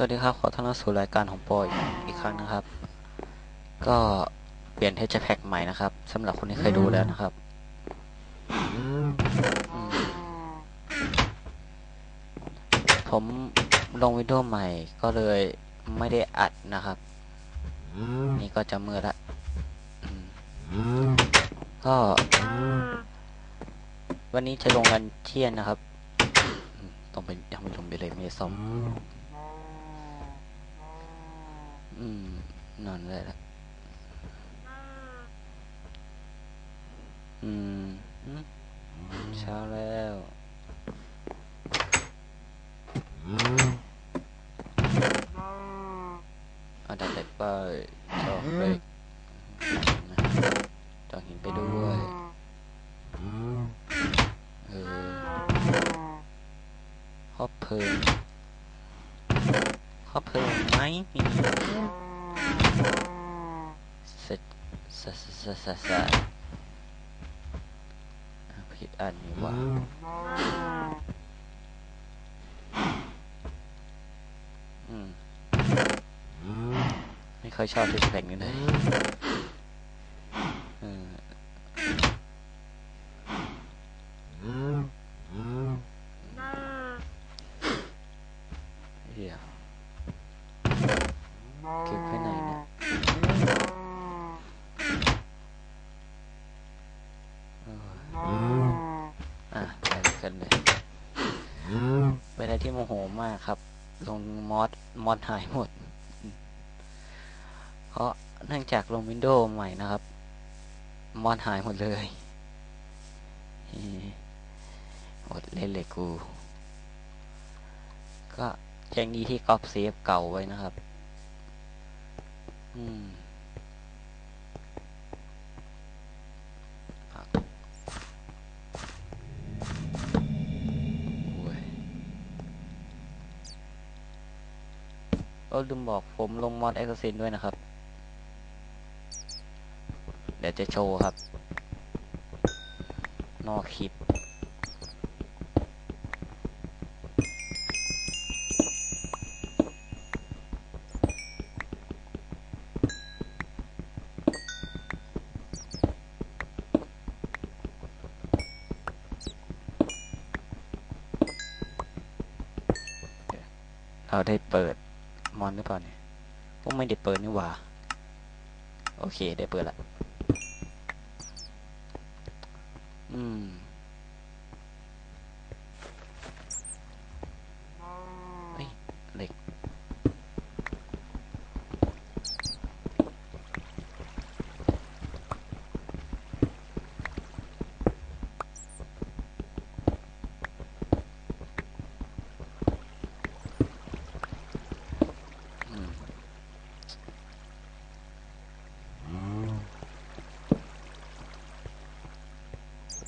สวัสดีครับ ขอต้อนรับสู่รายการของปอยอีกครั้งนะครับ ก็เปลี่ยนเท e แพ็กใหม่นะครับสำหรับคนที่เคยดูแล้วนะครับมผมลงวิดีโอใหม่ก็เลยไม่ได้อัดนะครับ นี่ก็จะมืดละ ก็ วันนี้จะลงกันเที่ยงนะครับ ต้องไปยังไม่ลงไปเลยไม่ได้ซ่อม อืม นอนเลยละอืมเช้าแล้วเอาดับเด็กไปจอกเบรกจอกหินไปด้วยเออครอบเพลิง เขาเพิ่งไหมมีเสร็จเสร็จเสร็จเสร็จเสร็จอะผิดอันนี้ว่าอืมไม่ค่อยชอบที่แผ่นนี้เลยเออเดี๋ยว เก็บไว้ไหนเนี่ยเอออะไปกันเลยเป็นอะไรที่โมโหมากครับ ลงมอดมอดหายหมด เพราะเนื่องจากลงวินโดว์ใหม่นะครับ มอดหายหมดเลยเฮ้หมดเล่นเลยกู ก็ยังดีที่ก๊อปเซฟเก่าไว้นะครับ อืมอะโอ้ยเออลืมบอกผมลงมอดเอ็กซ์ซินด้วยนะครับ เดี๋ยวจะโชว์ครับ นอกคลิป เราได้เปิดมอนหรือเปล่าเนี่ยพวกไม่ได้เปิดนี่หว่า โอเคได้เปิดละอืม เฮ้ยเหล็ก อืม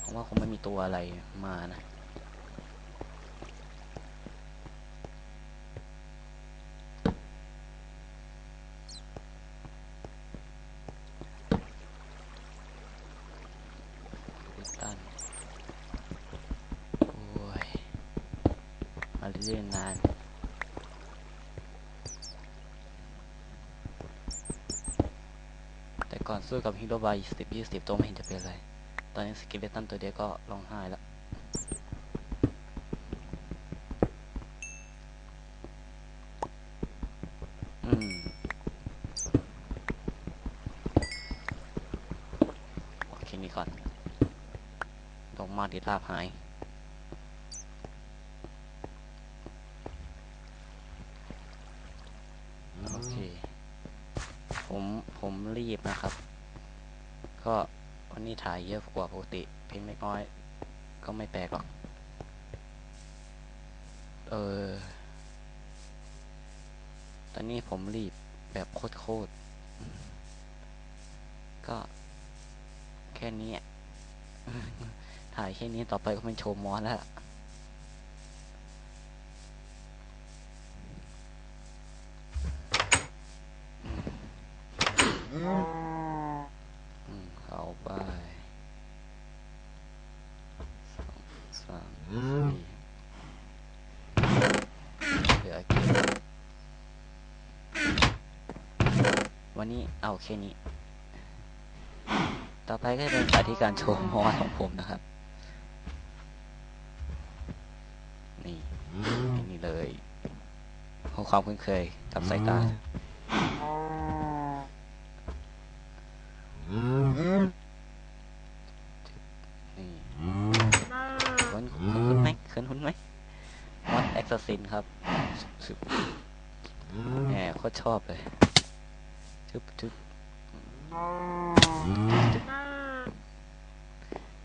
ผม ว่าคงไม่มีตัวอะไรมานะพิตันโอ้ยมาเรื่อยนานแต่ก่อนสู้กับฮีโร่บายสิบยี่สิบตัวไม่เห็นจะเป็นอะไร ตอนนี้สกิลเลตันตัวเดียวก็ร้องไห้แล้วอืมโอเคนี้ก่อนลงมาดิลาบหายโอเค ผม ผมรีบนะครับ ก็ วันนี้ถ่ายเยอะกว่าปกติเพียงเล็กน้อย ก็ไม่แปลกหรอก เออ ตอนนี้ผมรีบแบบโคตรๆก็แค่นี้ ถ่ายแค่นี้ต่อไปก็เป็นโชว์มอสแล้วอืมเอาไปสองสามสี่เหลือเก็บ วันนี้เอาแค่นี้ ต่อไปก็เป็นสาธิการโชว์มอสของผมนะครับ นี่นี่เลยขอความคุ้นเคยกับสายตานี่คุ้นคุ้นไหมคุ้นคุ้นไหมมอสแอ็กซ์ซินครับซึบแหมโคตรชอบเลย ชึบชึบ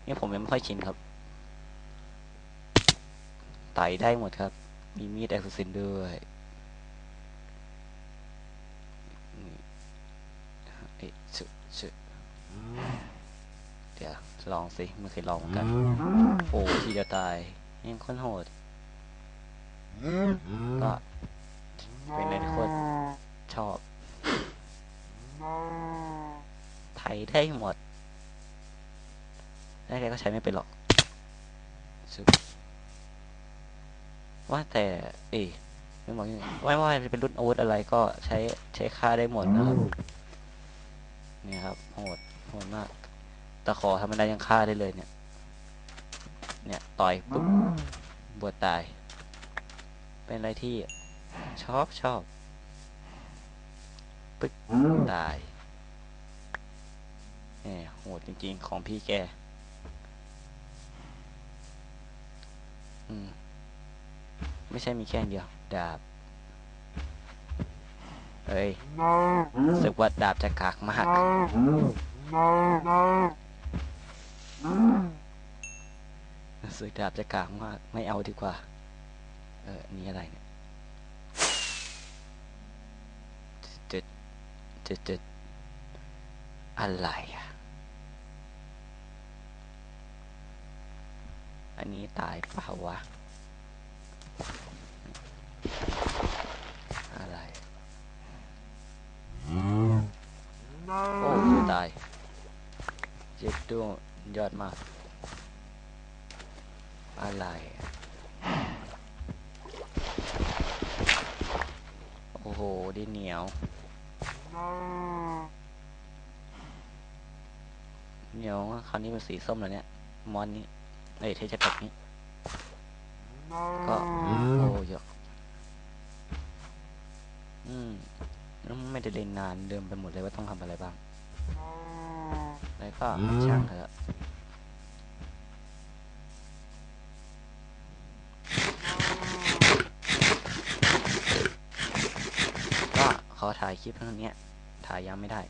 นี่ผมยังไม่ค่อยชินครับ ไต่ได้หมดครับ มีมีดแอ็กซ์ซินด้วยนี่เอ๊ะชึชึเดี๋ยวลองสิไม่เคยลองเหมือนกัน โอ้ทีเดียวตายยังคนโหด ก็เป็นอะไรที่โคตรชอบ ไทยได้หมดแรกๆก็ใช้ไม่เป็นหรอกว่าแต่เอ๊ะไม่บอกยังไงว่าว่าจะเป็นรุ่นอาวุธอะไรก็ใช้ใช้ค่าได้หมดนะครับนี่ครับโหดโหดมากตะขอทำอะไรยังฆ่าได้เลยเนี่ย เนี่ยต่อยปุ๊บบวชตาย เป็นอะไรที่ชอบชอบปึ๊กตาย แหมโหดจริงๆของพี่แก อืม ไม่ใช่มีแค่เดียว ดาบเฮ้ยรู้สึกว่าดาบจะกากมาก รู้สึกดาบจะกากมาก ไม่เอาดีกว่า เออ นี่อะไรเนี่ยจุดจุดจุดอะไรอะ อั นนี้ตายเปล่าวะ อะไรโอ้ยตาย เจ็ดดวงยอดมาก อะไร โอ้โห ดินเหนียว เหนียวคราวนี้เป็นสีส้มแล้วเนี่ย มอนนี้ เอ้ยเทจะแบบนี้ ก็โอ้เยอะอืมแล้วไม่ได้เล่นนานเดิมไปหมดเลยว่าต้องทำอะไรบ้างแล้วก็ช่างเถอะก็ขอถ่ายคลิปเท่านี้ถ่ายยังไม่ได้